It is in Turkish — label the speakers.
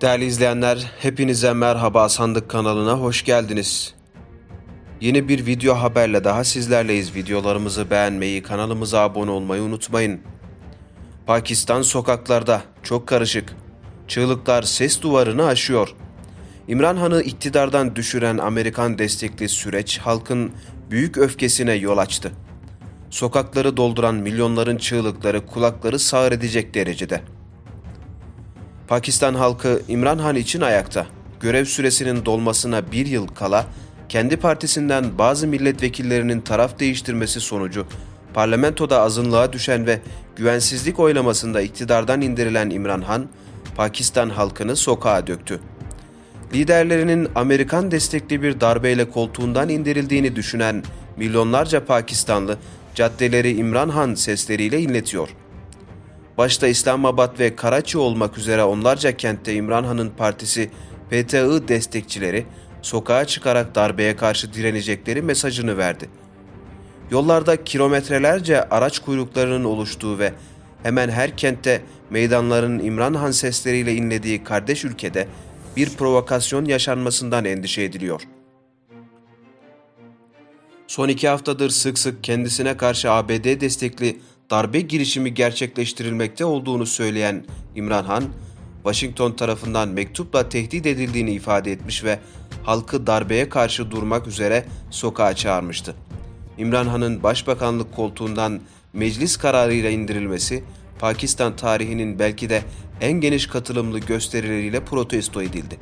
Speaker 1: Değerli izleyenler, hepinize merhaba Sandık kanalına hoş geldiniz. Yeni bir video haberle daha sizlerleyiz. Videolarımızı beğenmeyi, kanalımıza abone olmayı unutmayın. Pakistan sokaklarda çok karışık. Çığlıklar ses duvarını aşıyor. İmran Han'ı iktidardan düşüren Amerikan destekli süreç halkın büyük öfkesine yol açtı. Sokakları dolduran milyonların çığlıkları kulakları sağır edecek derecede. Pakistan halkı İmran Han için ayakta. Görev süresinin dolmasına bir yıl kala kendi partisinden bazı milletvekillerinin taraf değiştirmesi sonucu parlamentoda azınlığa düşen ve güvensizlik oylamasında iktidardan indirilen İmran Han, Pakistan halkını sokağa döktü. Liderlerinin Amerikan destekli bir darbeyle koltuğundan indirildiğini düşünen milyonlarca Pakistanlı caddeleri İmran Han sesleriyle inletiyor. Başta İslamabad ve Karachi olmak üzere onlarca kentte İmran Han'ın partisi PTI destekçileri sokağa çıkarak darbeye karşı direnecekleri mesajını verdi. Yollarda kilometrelerce araç kuyruklarının oluştuğu ve hemen her kentte meydanların İmran Han sesleriyle inlediği kardeş ülkede bir provokasyon yaşanmasından endişe ediliyor. Son iki haftadır sık sık kendisine karşı ABD destekli darbe girişimi gerçekleştirilmekte olduğunu söyleyen İmran Han, Washington tarafından mektupla tehdit edildiğini ifade etmiş ve halkı darbeye karşı durmak üzere sokağa çağırmıştı. İmran Han'ın başbakanlık koltuğundan meclis kararıyla indirilmesi, Pakistan tarihinin belki de en geniş katılımlı gösterileriyle protesto edildi.